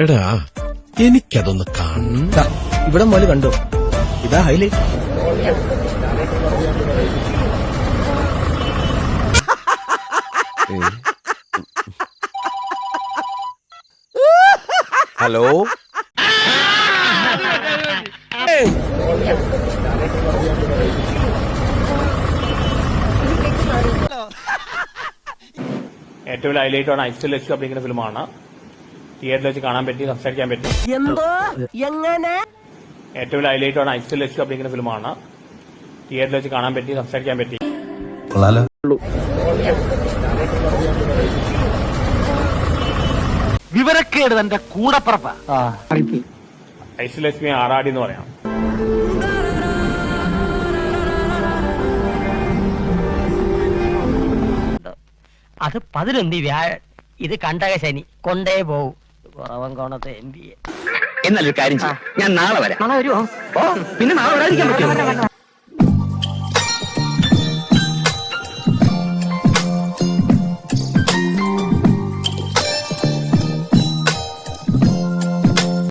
എടാ എനിക്കതൊന്ന് കാണണം. ഇവിടെ മോൽ കണ്ടോ? ഇതാ ഹൈലൈറ്റ് ഹലോ? ഏറ്റവും ഹൈലൈറ്റ് ആണ് ഐസ്റ്റൽ ലക്ഷ്യം അഭിനയിക്കുന്ന ഫിലിമാണ്. തിയേറ്ററിൽ വെച്ച് കാണാൻ പറ്റി സംസാരിക്കാൻ പറ്റി. എന്തോ? എങ്ങനെ? ഏറ്റവും ഹൈലൈറ്റ് ആണ് ഐസ്റ്റൽ ലക്ഷ്യം അഭിനയിക്കുന്ന ഫിലിമാണ്. തിയേറ്ററിൽ വെച്ച് കാണാൻ പറ്റി സംസാരിക്കാൻ പറ്റി. വിവരക്കേട് തന്റെ കൂടപ്പറപ്പ. ലക്ഷ്മി ആറാടി എന്ന് പറയാം. അത് പതിനൊന്ന് വ്യാഴ ഇത് കണ്ടക ശനി. കൊണ്ടേ പോവും. കുറവൻ കോണത്തെ എം ബി എ. എന്നല്ലൊരു കാര്യം ഞാൻ നാളെ വരാം. നാളെ വരുമോ ഓ പിന്നെ നാളെ വരാതിരിക്കാൻ പറ്റുമോ?